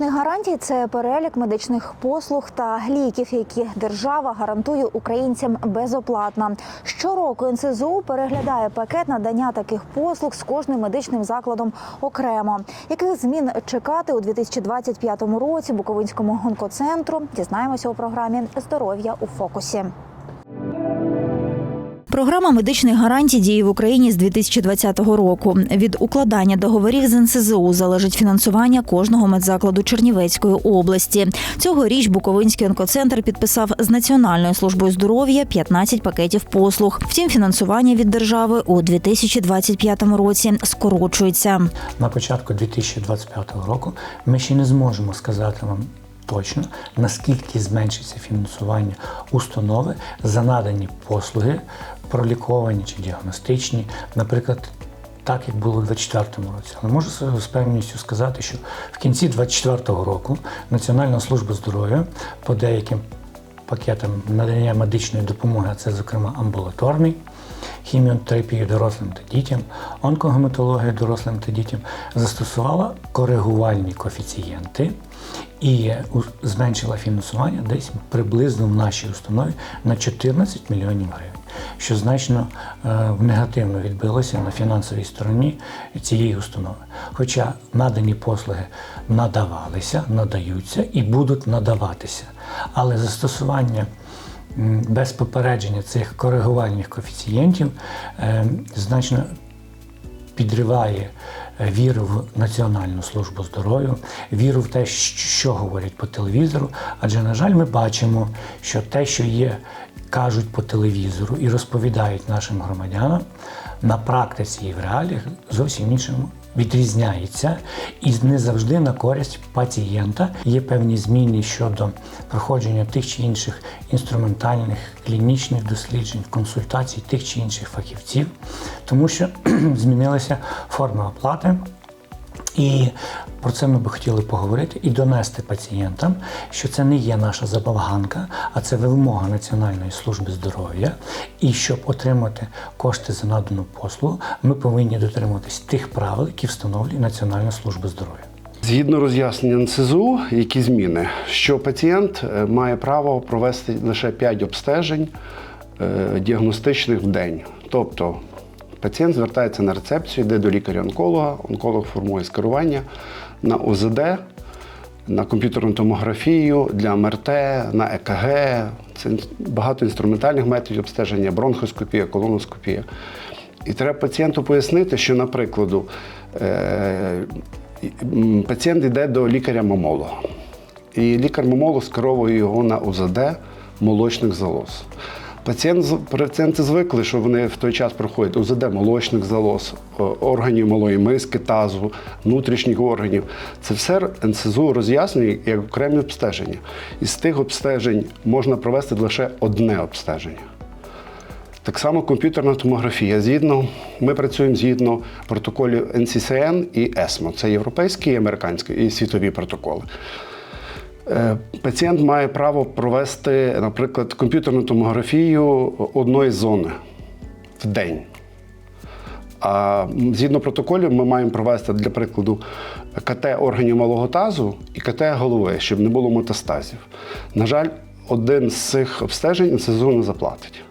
Медичних гарантій це перелік медичних послуг та ліків, які держава гарантує українцям безоплатно. Щороку НСЗУ переглядає пакет надання таких послуг з кожним медичним закладом окремо. Яких змін чекати у 2025 році Буковинському онкоцентру? Дізнаємося у програмі Здоров'я у фокусі. Програма медичних гарантій діє в Україні з 2020 року. Від укладання договорів з НСЗУ залежить фінансування кожного медзакладу Чернівецької області. Цьогоріч Буковинський онкоцентр підписав з Національною службою здоров'я 15 пакетів послуг. Втім, фінансування від держави у 2025 році скорочується. на початку 2025 року ми ще не зможемо сказати вам точно, наскільки зменшиться фінансування установи за надані послуги, проліковані чи діагностичні, наприклад. Так як було у 2024 році, але можу з певністю сказати, що в кінці 2024 року Національна служба здоров'я по деяким пакетам надання медичної допомоги, а це, зокрема, амбулаторний, хіміотерапію дорослим та дітям, онкогематологію дорослим та дітям, застосувала коригувальні коефіцієнти і зменшила фінансування десь приблизно в нашій установі на 14 мільйонів гривень, що значно е, негативно відбилося на фінансовій стороні цієї установи. Хоча надані послуги надавалися, надаються і будуть надаватися, але застосування без попередження цих коригувальних коефіцієнтів е, значно підриває е, віру в Національну службу здоров'я, віру в те, що говорять по телевізору. Адже, на жаль, ми бачимо, що те, що є, кажуть по телевізору і розповідають нашим громадянам, на практиці і в реаліях зовсім іншому відрізняється і не завжди на користь пацієнта. Є певні зміни щодо проходження тих чи інших інструментальних клінічних досліджень, консультацій тих чи інших фахівців, тому що змінилася форма оплати. І про це ми би хотіли поговорити і донести пацієнтам, що це не є наша забавганка, а це вимога Національної служби здоров'я. І щоб отримати кошти за надану послугу, ми повинні дотримуватись тих правил, які встановлює Національна служба здоров'я. Згідно роз'яснення НСЗУ, які зміни, що пацієнт е, має право провести лише 5 обстежень е, діагностичних в день. Тобто пацієнт звертається на рецепцію, йде до лікаря-онколога, онколог формує скерування на ОЗД, на комп'ютерну томографію, для МРТ, на ЕКГ. Це багато інструментальних методів обстеження, бронхоскопія, колоноскопія. І треба пацієнту пояснити, що, наприклад, е, пацієнт йде до лікаря-мамолога. І лікар-мамолог скеровує його на УЗД молочних залоз. Пацієнт, пацієнти звикли, що вони в той час проходять УЗД молочних залоз, органів малої миски, тазу, внутрішніх органів. Це все НСЗУ роз'яснює як окремі обстеження. Із тих обстежень можна провести лише одне обстеження. Так само комп'ютерна томографія. Згідно, ми працюємо згідно протоколів NCCN і ESMO. Це європейські, і американські і світові протоколи. Е, Пацієнт має право провести, наприклад, комп'ютерну томографію одної зони в день. А згідно протоколів, ми маємо провести, для прикладу, КТ органів малого тазу і КТ голови, щоб не було метастазів. На жаль, один з цих обстежень НСЗУ не заплатить.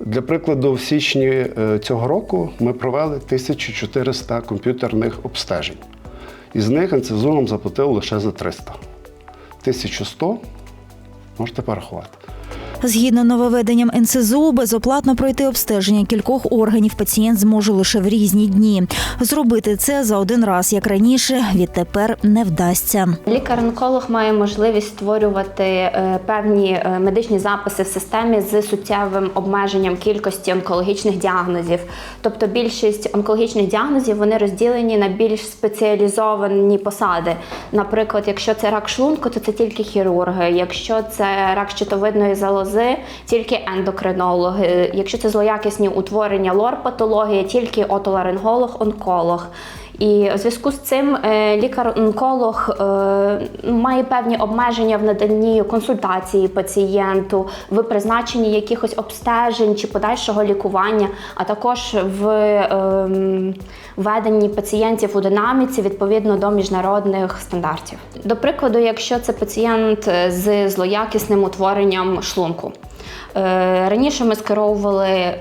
Для прикладу, в січні е, цього року ми провели 1400 комп'ютерних обстежень. Із них НСЗУ нам заплатив лише за 300. 1100 можете порахувати. Згідно нововведенням НСЗУ, безоплатно пройти обстеження кількох органів пацієнт зможе лише в різні дні. Зробити це за один раз, як раніше, відтепер не вдасться. Лікар-онколог має можливість створювати е, певні е, медичні записи в системі з суттєвим обмеженням кількості онкологічних діагнозів. Тобто більшість онкологічних діагнозів вони розділені на більш спеціалізовані посади. Наприклад, якщо це рак шлунку, то це тільки хірурги. Якщо це рак щитовидної залози, тільки ендокринологи. Якщо це злоякісні утворення лор-патології, тільки отоларинголог, онколог. І у зв'язку з цим е, лікар-онколог е, має певні обмеження в наданні консультації пацієнту, в призначенні якихось обстежень чи подальшого лікування, а також в ем, веденні пацієнтів у динаміці відповідно до міжнародних стандартів. До прикладу, якщо це пацієнт з злоякісним утворенням шлунку. Е, Раніше ми скеровували е,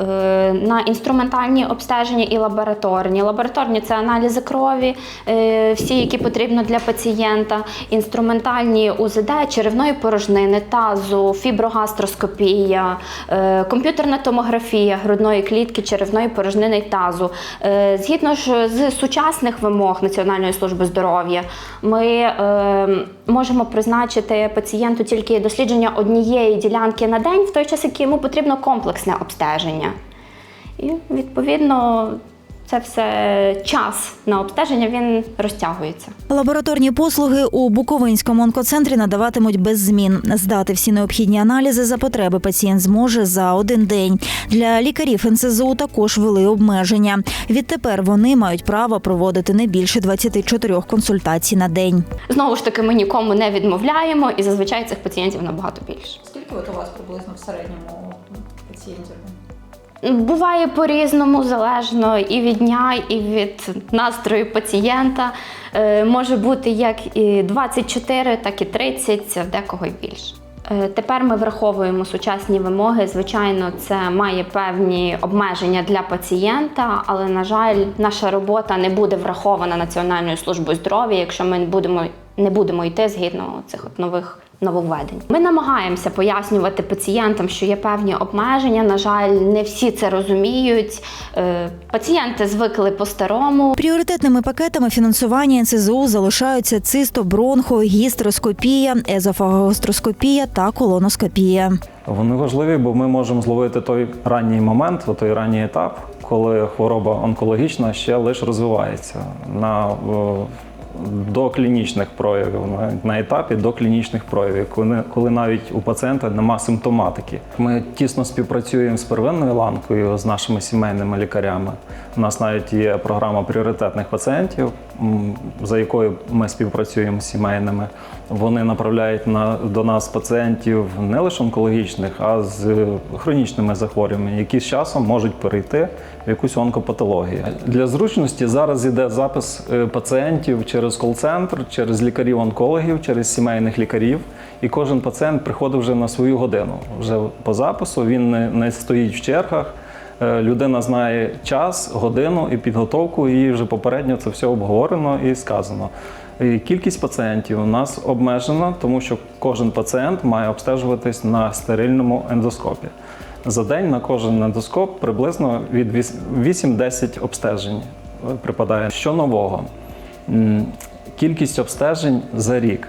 на інструментальні обстеження і лабораторні. Лабораторні це аналізи крові, е, всі, які потрібно для пацієнта, інструментальні УЗД, черевної порожнини, тазу, фіброгастроскопія, комп'ютерна томографія грудної клітки, черевної порожнини і тазу. Згідно ж з сучасних вимог Національної служби здоров'я, ми е, можемо призначити пацієнту тільки дослідження однієї ділянки на день, в той час, як йому потрібно комплексне обстеження. І відповідно це все час на обстеження він розтягується. Лабораторні послуги у Буковинському онкоцентрі надаватимуть без змін. Здати всі необхідні аналізи за потреби пацієнт зможе за один день. Для лікарів НСЗУ також ввели обмеження. Відтепер вони мають право проводити не більше 24 консультацій на день. Знову ж таки, ми нікому не відмовляємо, і зазвичай цих пацієнтів набагато більше. Скільки от у вас приблизно в середньому пацієнтів? Буває по-різному, залежно і від дня, і від настрою пацієнта. Е, Може бути як і 24, так і 30, в декого й більше. Е, Тепер ми враховуємо сучасні вимоги. Звичайно, це має певні обмеження для пацієнта, але, на жаль, наша робота не буде врахована Національною службою здоров'я, якщо ми будемо, не будемо йти згідно цих от нових нововведень. Ми намагаємося пояснювати пацієнтам, що є певні обмеження. На жаль, не всі це розуміють. Е, Пацієнти звикли по-старому. Пріоритетними пакетами фінансування НСЗУ залишаються цисто, бронхо, гістероскопія, езофагостроскопія та колоноскопія. Вони важливі, бо ми можемо зловити той ранній момент, той ранній етап, коли хвороба онкологічна ще лише розвивається на о, доклінічних проявів, на, етапі доклінічних проявів, коли, коли навіть у пацієнта нема симптоматики. Ми тісно співпрацюємо з первинною ланкою, з нашими сімейними лікарями. У нас навіть є програма пріоритетних пацієнтів, за якою ми співпрацюємо з сімейними. Вони направляють на, до нас пацієнтів не лише онкологічних, а з хронічними захворюваннями, які з часом можуть перейти в якусь онкопатологію. Для зручності зараз йде запис е, пацієнтів через кол-центр, через лікарів-онкологів, через сімейних лікарів. І кожен пацієнт приходить вже на свою годину. Вже по запису він не, не стоїть в чергах. Е, Людина знає час, годину і підготовку, і вже попередньо це все обговорено і сказано. І кількість пацієнтів у нас обмежена, тому що кожен пацієнт має обстежуватись на стерильному ендоскопі. За день на кожен ендоскоп приблизно від віс- 8-10 обстежень е, припадає. Що нового? Кількість обстежень за рік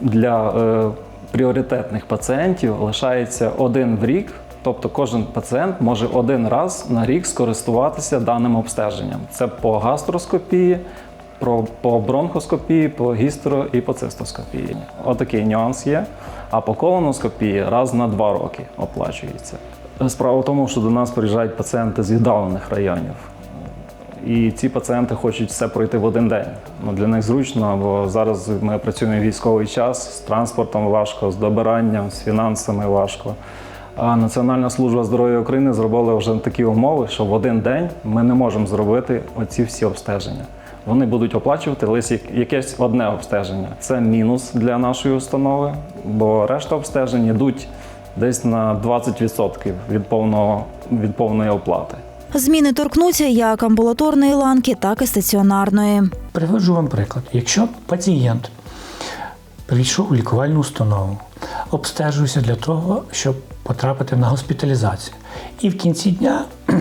для е, пріоритетних пацієнтів лишається один в рік. Тобто кожен пацієнт може один раз на рік скористуватися даним обстеженням. Це по гастроскопії, по бронхоскопії, по гістро і по цистоскопії. Отакий нюанс є. А по колоноскопії раз на два роки оплачується. Справа в тому, що до нас приїжджають пацієнти з віддалених районів. І ці пацієнти хочуть все пройти в один день. Ну, для них зручно, бо зараз ми працюємо військовий час, з транспортом важко, з добиранням, з фінансами важко. А Національна служба здоров'я України зробила вже такі умови, що в один день ми не можемо зробити оці всі обстеження. Вони будуть оплачувати лише якесь одне обстеження. Це мінус для нашої установи, бо решта обстежень йдуть десь на 20% від повного від повної оплати. Зміни торкнуться як амбулаторної ланки, так і стаціонарної. Приводжу вам приклад. Якщо пацієнт прийшов у лікувальну установу, обстежується для того, щоб потрапити на госпіталізацію, і в кінці дня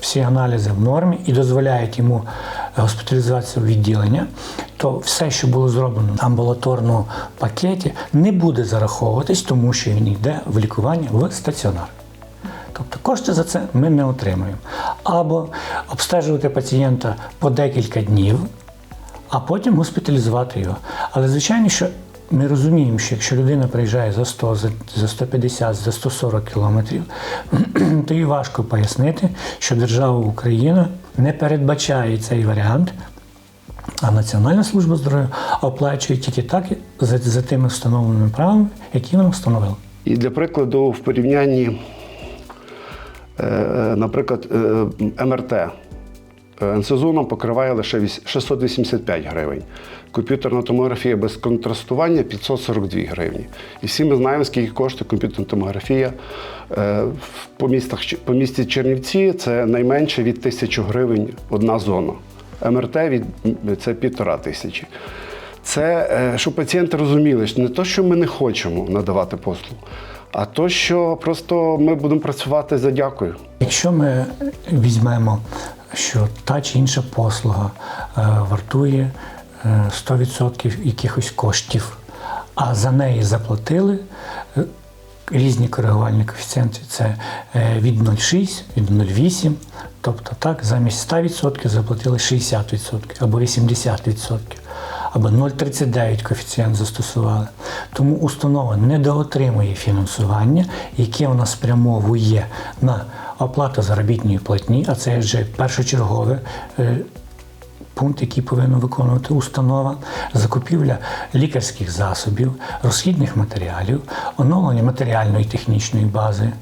всі аналізи в нормі і дозволяють йому госпіталізацію в відділення, то все, що було зроблено в амбулаторному пакеті, не буде зараховуватись, тому що він йде в лікування в стаціонар. Тобто кошти за це ми не отримуємо. Або обстежувати пацієнта по декілька днів, а потім госпіталізувати його. Але звичайно, що ми розуміємо, що якщо людина приїжджає за 100, за- за 150, за 140 кілометрів, то їй важко пояснити, що держава Україна не передбачає цей варіант А Національна служба здоров'я оплачує тільки так за, за тими встановленими правилами, які вона встановила. І для прикладу, в порівнянні, е, наприклад, е, МРТ. Е, НСЗУ покриває лише 685 гривень. Комп'ютерна томографія без контрастування 542 гривні. І всі ми знаємо, скільки коштує комп'ютерна томографія. Е, По, містах, по місті Чернівці це найменше від 1000 гривень одна зона. МРТ від, це півтора тисячі. Це е, щоб пацієнти розуміли, що не то, що ми не хочемо надавати послугу, а то, що просто ми будемо працювати за дякую. Якщо ми візьмемо, що та чи інша послуга е, вартує е, 100% якихось коштів, а за неї заплатили е, різні коригувальні коефіцієнти, це е, від 0,6, від 0,8, тобто так, замість 100% заплатили 60% або 80%. Або 0,39 коефіцієнт застосували. Тому установа недоотримує фінансування, яке вона спрямовує на оплату заробітної платні, а це вже першочергове е, пункт, який повинна виконувати установа, закупівля лікарських засобів, розхідних матеріалів, оновлення матеріальної технічної бази.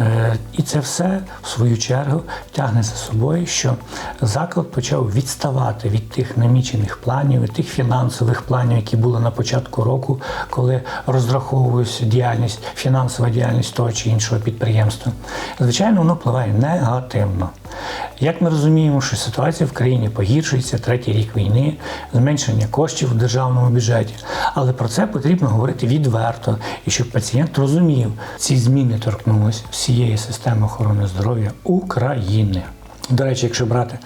Е, І це все, в свою чергу, тягне за собою, що заклад почав відставати від тих намічених планів, від тих фінансових планів, які були на початку року, коли розраховувалася діяльність, фінансова діяльність того чи іншого підприємства. Звичайно, воно впливає негативно. Як ми розуміємо, що ситуація в країні погіршується, третій рік війни, зменшення коштів у державному бюджеті. Але про це потрібно говорити відверто, і щоб пацієнт розумів, ці зміни торкнулися всієї системи охорони здоров'я України. До речі, якщо брати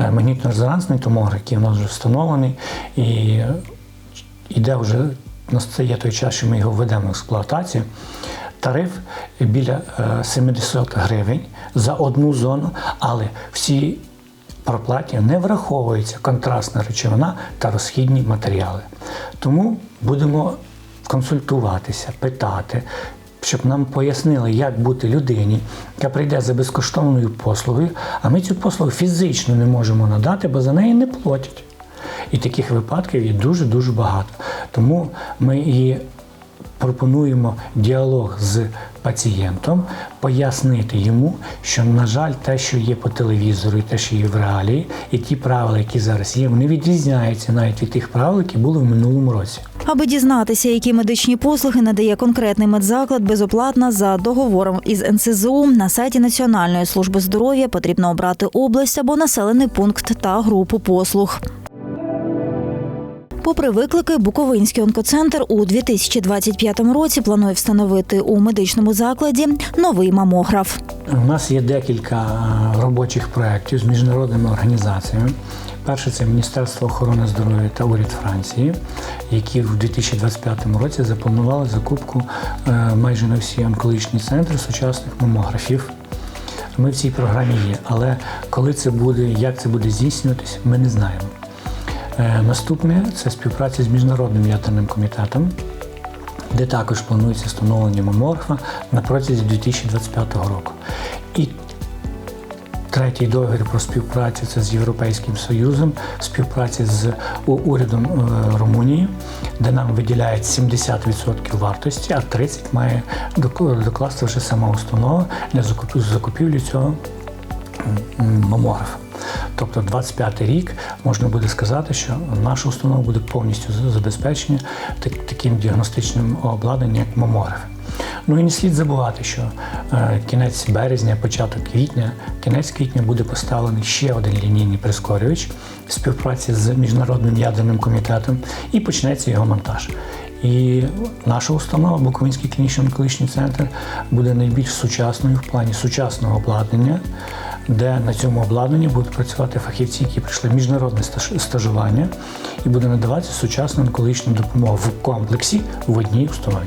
е, магнітно-резонансний томограф, який у нас вже встановлений, і е, іде вже настає той час, що ми його введемо в експлуатацію. Тариф біля е, 70 гривень за одну зону, але всі проплаті не враховується контрастна речовина та розхідні матеріали. Тому будемо консультуватися, питати, щоб нам пояснили, як бути людині, яка прийде за безкоштовною послугою, а ми цю послугу фізично не можемо надати, бо за неї не платять. І таких випадків є дуже-дуже багато. Тому ми і пропонуємо діалог з пацієнтом, пояснити йому, що, на жаль, те, що є по телевізору, і те, що є в реалії, і ті правила, які зараз є, вони відрізняються навіть від тих правил, які були в минулому році. Аби дізнатися, які медичні послуги надає конкретний медзаклад безоплатно за договором із НСЗУ, на сайті Національної служби здоров'я потрібно обрати область або населений пункт та групу послуг. Попри виклики, Буковинський онкоцентр у 2025 році планує встановити у медичному закладі новий мамограф. У нас є декілька е, робочих проєктів з міжнародними організаціями. Перше це Міністерство охорони здоров'я та уряд Франції, які в 2025 році запланували закупку е, майже на всі онкологічні центри сучасних мамографів. Ми в цій програмі є, але коли це буде, як це буде здійснюватись, ми не знаємо. Е, Наступне це співпраця з міжнародним ядерним комітетом, де також планується встановлення мамографа на протязі 2025 року. І третій договір про співпрацю це з Європейським Союзом, співпраця з урядом е, Румунії, де нам виділяють 70% вартості, а 30% має докласти вже сама установа для закупівлі цього мамографа. Тобто 25 рік можна буде сказати, що наша установа буде повністю забезпечена таким діагностичним обладнанням, як мамограф. Ну і не слід забувати, що е, кінець березня, початок квітня, кінець квітня буде поставлений ще один лінійний прискорювач в співпраці з міжнародним ядерним комітетом, і почнеться його монтаж. І наша установа, Буковинський клінічний онкологічний центр, буде найбільш сучасною в плані сучасного обладнання, де на цьому обладнанні будуть працювати фахівці, які пройшли міжнародне стажування, і буде надаватися сучасна онкологічна допомога в комплексі в одній установі.